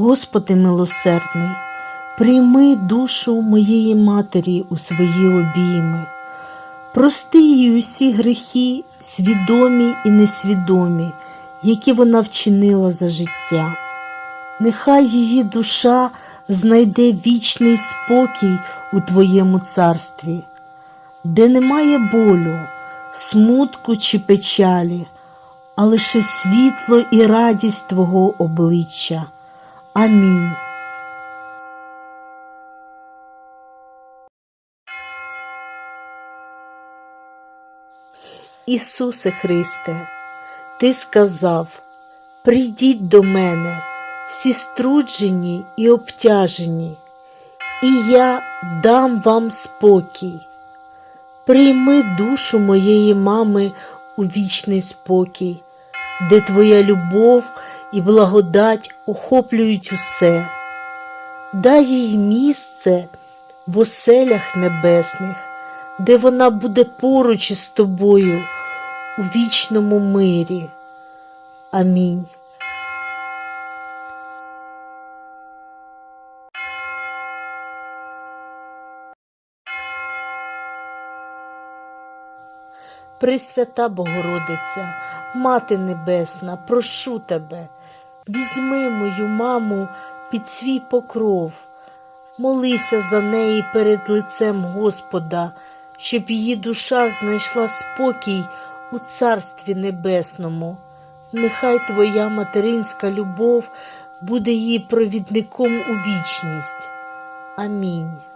Господи милосердний, прийми душу моєї матері у свої обійми, прости їй усі грехи, свідомі і несвідомі, які вона вчинила за життя. Нехай її душа знайде вічний спокій у Твоєму царстві, де немає болю, смутку чи печалі, а лише світло і радість Твого обличчя. Амінь. Ісусе Христе, Ти сказав, прийдіть до мене, всі струджені і обтяжені, і я дам вам спокій. Прийми душу моєї мами у вічний спокій, де Твоя любов і благодать охоплюють усе. Дай їй місце в оселях небесних, де вона буде поруч із тобою у вічному мирі. Амінь. Пресвята Богородиця, Мати Небесна, прошу тебе, візьми мою маму під свій покров, молися за неї перед лицем Господа, щоб її душа знайшла спокій у Царстві Небесному. Нехай Твоя материнська любов буде її провідником у вічність. Амінь.